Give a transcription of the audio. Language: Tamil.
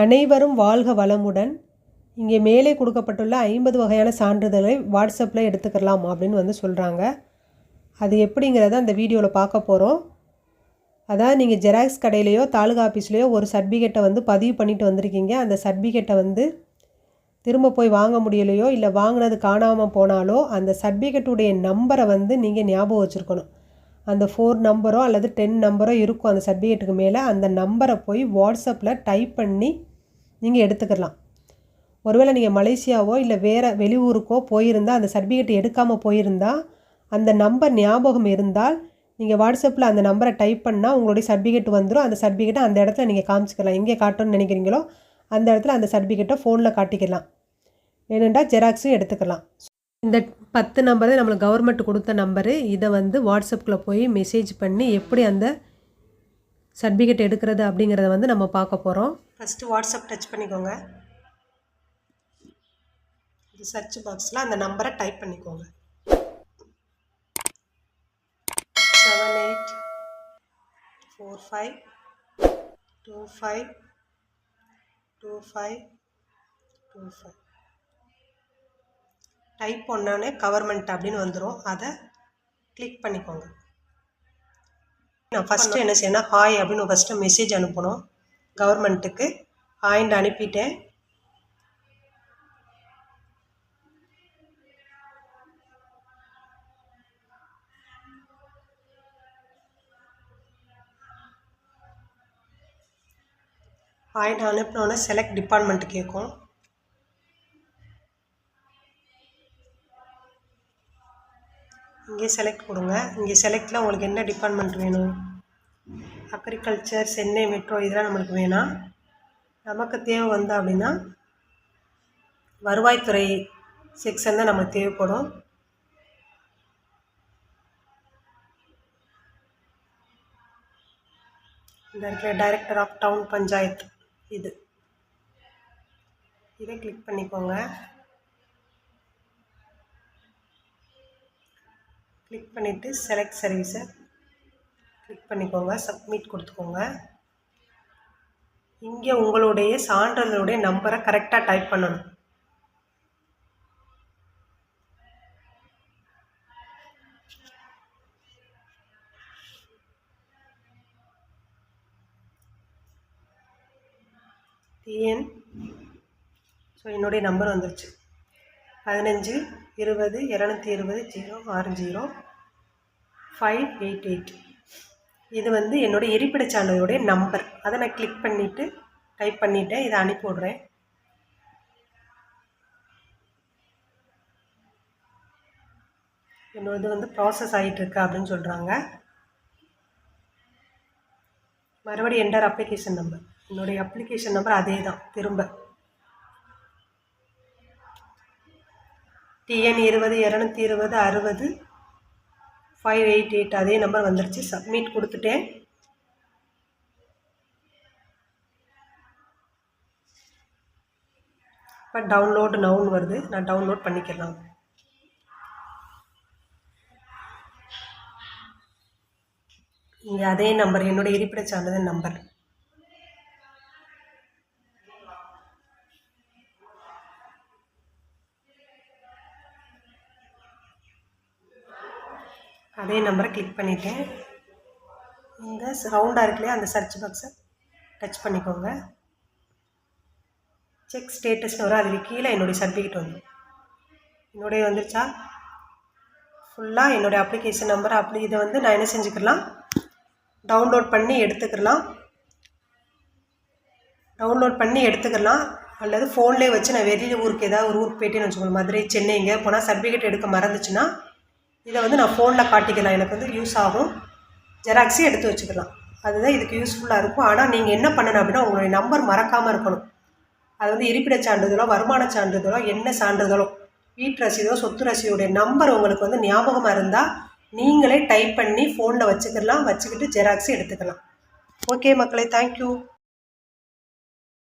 அனைவரும் வாழ்க வளமுடன். இங்கே மேலே கொடுக்கப்பட்டுள்ள ஐம்பது வகையான சான்றிதழை வாட்ஸ்அப்பில் எடுத்துக்கலாம் அப்படின்னு வந்து சொல்கிறாங்க அது எப்படிங்கிறத அந்த வீடியோவில் பார்க்க போகிறோம் அதாவது நீங்கள் ஜெராக்ஸ் கடையிலையோ தாலுகா ஆஃபீஸ்லேயோ ஒரு சர்டிஃபிகேட்டை வந்து பதிவு பண்ணிட்டு வந்திருக்கீங்க. அந்த சர்டிஃபிகேட்டை வந்து திரும்ப போய் வாங்க முடியலையோ இல்லை வாங்கினது காணாமல் போனாலோ அந்த சர்டிஃபிகேட்டுடைய நம்பரை வந்து நீங்கள் ஞாபகம் வச்சுருக்கணும். அந்த ஃபோர் நம்பரோ அல்லது டென் நம்பரோ இருக்கும் அந்த சர்டிஃபிகேட்டுக்கு மேலே அந்த நம்பரை போய் வாட்ஸ்அப்பில் டைப் பண்ணி நீங்கள் எடுத்துக்கலாம். ஒருவேளை நீங்கள் மலேசியாவோ இல்லை வேறு வெளியூருக்கோ போயிருந்தால் அந்த சர்டிஃபிகேட் எடுக்காமல் போயிருந்தால் அந்த நம்பர் ஞாபகம் இருந்தால் நீங்கள் வாட்ஸ்அப்பில் அந்த நம்பரை டைப் பண்ணால் உங்களுடைய சர்டிஃபிகேட் வந்துடும் அந்த சர்டிஃபிகேட்டை அந்த இடத்துல நீங்கள் காமிச்சிக்கலாம். எங்கே காட்டணும்னு நினைக்கிறீங்களோ அந்த இடத்துல அந்த சர்டிஃபிகேட்டை ஃபோனில் காட்டிக்கலாம். வேணுண்டா ஜெராக்ஸும் எடுத்துக்கலாம். இந்த பத்து நம்பர் தான் நம்மளுக்கு கவர்மெண்ட் கொடுத்த நம்பரு. இதை வந்து வாட்ஸ்அப்பில் போய் மெசேஜ் பண்ணி எப்படி அந்த சர்டிஃபிகேட் எடுக்கிறது அப்படிங்கிறத வந்து நம்ம பார்க்க போகிறோம் ஃபஸ்ட்டு வாட்ஸ்அப் டச் பண்ணிக்கோங்க. இது சர்ச் பாக்ஸில் அந்த நம்பரை டைப் பண்ணிக்கோங்க. Seven eight four five two five two five two five type பண்ணோன்னே கவர்மெண்ட் அப்படின்னு வந்துடும் அதை கிளிக் பண்ணிக்கோங்க. நான் ஃபஸ்ட்டு என்ன செய்யணும் ஹாய் அப்படின்னு ஃபஸ்ட்டு மெசேஜ் அனுப்பணும். கவர்மெண்ட்டுக்கு ஹாயின்ட்டு அனுப்பிட்டேன். ஹாய்ன்னு அனுப்பினோன்னே செலக்ட் டிபார்ட்மெண்ட் கேட்கும் இங்கே செலக்ட் கொடுங்க. இங்கே செலக்டில் உங்களுக்கு என்ன டிபார்ட்மெண்ட் வேணும்? அக்ரிகல்ச்சர் சென்னை மெட்ரோ இதெல்லாம் நம்மளுக்கு வேணாம். நமக்கு தேவை வந்து அப்படின்னா வருவாய்த்துறை செக்ஷன் தான் நமக்கு தேவைப்படும். இந்த இருக்கிற டைரக்டர் ஆஃப் டவுன் பஞ்சாயத் இது. இதை கிளிக் பண்ணிக்கோங்க. கிளிக் பண்ணிவிட்டு செலக்ட் சர்வீஸை கிளிக் பண்ணிக்கோங்க சப்மிட் கொடுத்துக்கோங்க. இங்கே உங்களுடைய சான்றிதழுடைய நம்பரை கரெக்டாக டைப் பண்ணணும். டிஎன் ஸோ என்னுடைய நம்பர் வந்துருச்சு. பதினஞ்சு இருபது இரநூத்தி இருபது ஜீரோ ஆறு ஜீரோ ஃபைவ் எயிட் எயிட் இது வந்து என்னுடைய இருப்பிட சான்றிதழுடைய நம்பர் அதை நான் கிளிக் பண்ணிவிட்டு டைப் பண்ணிவிட்டேன் இதை அனுப்பி விட்றேன் என்னோடது வந்து ப்ராசஸ் ஆகிட்டுருக்கு அப்படின்னு சொல்கிறாங்க மறுபடியும் என்டர் அப்ளிகேஷன் நம்பர் என்னுடைய அப்ளிகேஷன் நம்பர் அதே தான் திரும்ப. டிஎன் இருபது இரநூத்தி இருபது அறுபது ஃபைவ் எயிட் எயிட் அதே நம்பர் வந்துருச்சு. சப்மிட் கொடுத்துட்டேன். இப்போ டவுன்லோடு நவுன் வருது. நான் டவுன்லோட் பண்ணிக்கலாம். இங்கே அதே நம்பர் என்னுடைய இருப்பிடச் சான்றிதழ் நம்பர் அதே நம்பரை கிளிக் பண்ணிவிட்டேன் இந்த ரவுண்டாக இருக்குல்லையா அந்த சர்ச் பாக்ஸை டச் பண்ணிக்கோங்க. செக் ஸ்டேட்டஸ்னு வரும் அதுக்கு கீழே என்னுடைய சர்டிஃபிகேட் வந்து. என்னுடைய வந்துருச்சா? ஃபுல்லாக என்னுடைய அப்ளிகேஷன் நம்பர் அப்படி இதை வந்து நான் என்ன செஞ்சுக்கலாம்? டவுன்லோட் பண்ணி எடுத்துக்கலாம். டவுன்லோட் பண்ணி எடுத்துக்கலாம். அல்லது ஃபோன்லேயே வச்சு நான் வெளியில் ஊருக்கு ஏதாவது ஒரு ஊருக்கு போயிட்டேன்னு வச்சுக்கோங்க. மதுரை சென்னை எங்கேயா போனால் சர்டிஃபிகேட் எடுக்க மறந்துச்சுன்னா இதை வந்து நான் ஃபோனில் காட்டிக்கலாம். எனக்கு வந்து யூஸ் ஆகும். ஜெராக்ஸே எடுத்து வச்சுக்கலாம். அதுதான் இதுக்கு யூஸ்ஃபுல்லாக இருக்கும். ஆனால் நீங்கள் என்ன பண்ணணும் அப்படின்னா உங்களுடைய நம்பர் மறக்காமல் இருக்கணும். அது வந்து இருப்பிடச் சான்றிதழோ வருமான சான்றிதழோ என்ன சான்றிதழோ வீட்டு ரசீதோ சொத்து ரசீதுடைய நம்பர் உங்களுக்கு வந்து ஞாபகமாக இருந்தால் நீங்களே டைப் பண்ணி ஃபோனில் வச்சுக்கலாம் வச்சுக்கிட்டு ஜெராக்ஸே எடுத்துக்கலாம். ஓகே மக்களே தேங்க்யூ